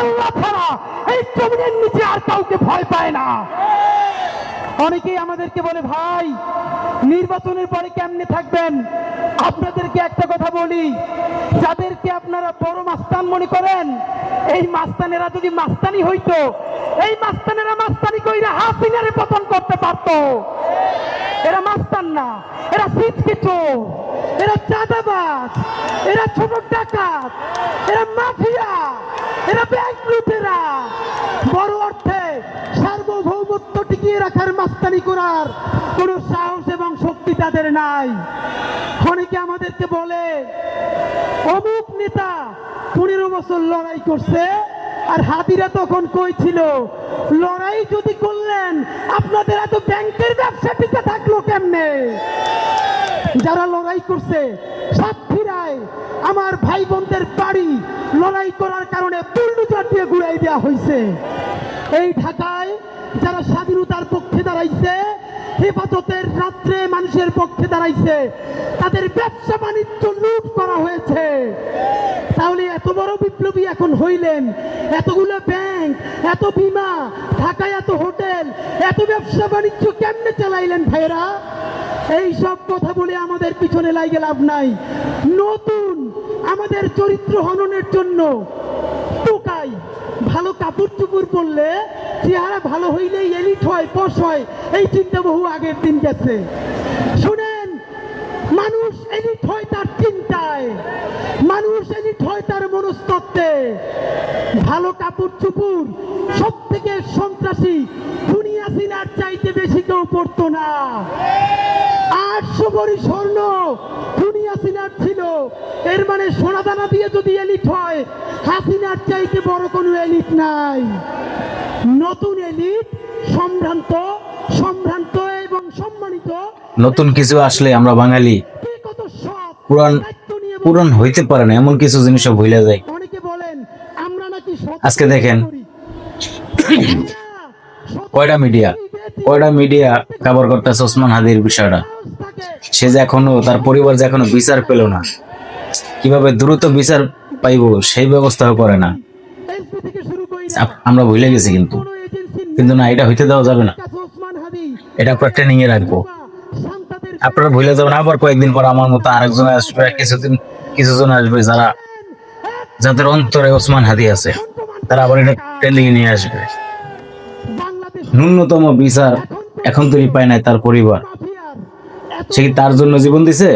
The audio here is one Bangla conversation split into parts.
আল্লাহ ছাড়া এই জমিনের নিচে আর কাউকে ভয় পায় না। অনেকেই আমাদেরকে বলে, ভাই, নির্বাচনের পরে কেমনে থাকবেন? আপনাদেরকে একটা কথা বলি, যাদেরকে আপনারা বড় মাস্তান মনে করেন, এই মাস্তানেরা যদি মাস্তানি হইতো, এই মাস্তানেরা মাস্তানি কইরা হাসিনারে পতন করতে পারতো। এরা মাস্তান না, এরা সিটকে চোর এরা চাঁদাবাজ, এরা ছোট ডাকাত এরা মাফিয়া এরা ব্যাংক লুটেরা বড় অর্থে সার্বভৌমত্ব টিকিয়ে মাস্তানি করার কোনো সাহস এবং শক্তি তাদের নাই। অনেকে আমাদেরকে বলে, অমুক নেতা পনেরো বছর লড়াই করছে, আর হাতিরা তখন কই ছিল? লড়াই যদি করলেন, আপনাদের এত ব্যাংকের ব্যবসা টিকে থাকল কেমনে? যারা লড়াই করছে, সাতক্ষীরায় আমার ভাই বোনদের বাড়ি লড়াই করার কারণে বুলডুজার দিয়ে ঘুরাই দেওয়া হয়েছে এই ঢাকায় যারা স্বাধীনতার পক্ষে দাঁড়াইছে, হেফাজতের রাত্রে মানুষের পক্ষে দাঁড়াইছে, তাদের ব্যবসা বাণিজ্য লুট করা হয়েছে। তাহলে এত বড় বিপ্লবী এখন হইলেন, এতগুলো ব্যাংক এত বিমা, ঢাকায় এত হোটেল, এত ব্যবসা বাণিজ্য কেমনে চালাইলেন ভাইরা এই সব কথা বলে আমাদের পিছনে লাগে লাভ নাই। নতুন আমাদের চরিত্র হননের জন্য কাপড় চুপুর পরলে চেহারা ভালো হইলেই এলিট হয়, পশ হয়। এই চিন্তা বহু আগের দিন গেছে। শুনেন, মানুষ এলিট হয় তার চিন্তায়। মানুষ এলিট হয় তার মনস্তত্ত্বে। ভালো কাপড় চুপুর সব থেকে সন্ত্রাসী। দুনিয়া সিনার চাইতে বেশি কেউ পড়তো না। আটশো ভরি স্বর্ণ দুনিয়া সিনার ছিল। এর মানে সোনা দানা দিয়ে যদি এলিট হয় হাসিনার চাইতে বড় কোনো এলিট নাই। নতুন এলিট সম্ভ্রান্ত সম্ভ্রান্ত এবং সম্মানিত। নতুন কিছু আসলে আমরা বাঙালি পুরান পূরণ হইতে পারে না এমন কিছু জিনিসও ভুলে যায় অনেকে বলেন আমরা নাকি আজকে দেখেন। কয়টা মিডিয়া? কয়টা মিডিয়া কভার করতেছে ওসমান হাদির বিষয়টা। সে যে এখনও, তার পরিবার যে এখনও বিচার পেল না, কীভাবে দ্রুত বিচার পাইব, সেই ব্যবস্থাও করে না। আমরা ভুলে গেছি কিন্তু। কিন্তু না, এটা হইতে দেওয়া যাবে না। এটা আপনার ট্রেনিং এ রাখব। আপনারা ভুলে যাবেন, আবার কয়েকদিন পর আমার মতো আরেকজন আসবে, কিছুদিন, কিছুজন আসবে যারা, যাদের অন্তরে ওসমান হাদি আছে। তারা আবার এটা ট্রেন্ডিং নিয়ে আসবে। ন্যূনতম বিচার এখন তৈরি পায় নাই তার পরিবার। সে কি তার জন্য জীবন দিছে?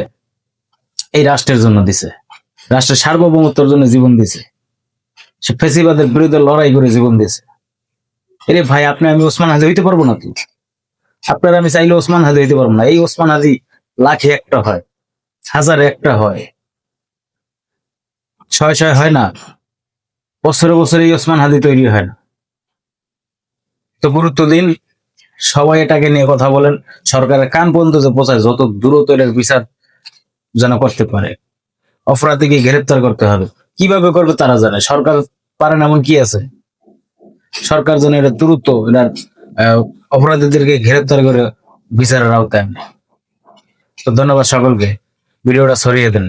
এই রাষ্ট্রের জন্য দিছে। রাষ্ট্রের সার্বভৌমত্বের জন্য জীবন দিছে। সে ফেসিবাদের বিরুদ্ধে লড়াই করে জীবন দিছে। এরে ভাই, আপনি আমি ওসমান হাদি হইতে পারব না তুই আপনার আমি চাইলে ওসমান হাদি হইতে পারব না। এই ওসমান হাদি লাখে একটা হয়, হাজারে একটা হয়। ছয় ছয় হয় না। বছরে বছরে এই ওসমান হাদি তৈরি হয় না। তো গুরুত্ব দিন সবাই এটাকে নিয়ে কথা বলেন। সরকারের কান পর্যন্ত যে পৌঁছায়, যত দ্রুত এর বিচার যেন করতে পারে। অপরাধীকে গ্রেপ্তার করতে হবে। কীভাবে করবে তারা জানে। সরকার পারেন এমন কি আছে? সরকার যেন এটা দ্রুত এটার অপরাধীদেরকে গ্রেপ্তার করে বিচারের আওতায় তো ধন্যবাদ সকলকে। ভিডিওটা সরিয়ে দেন।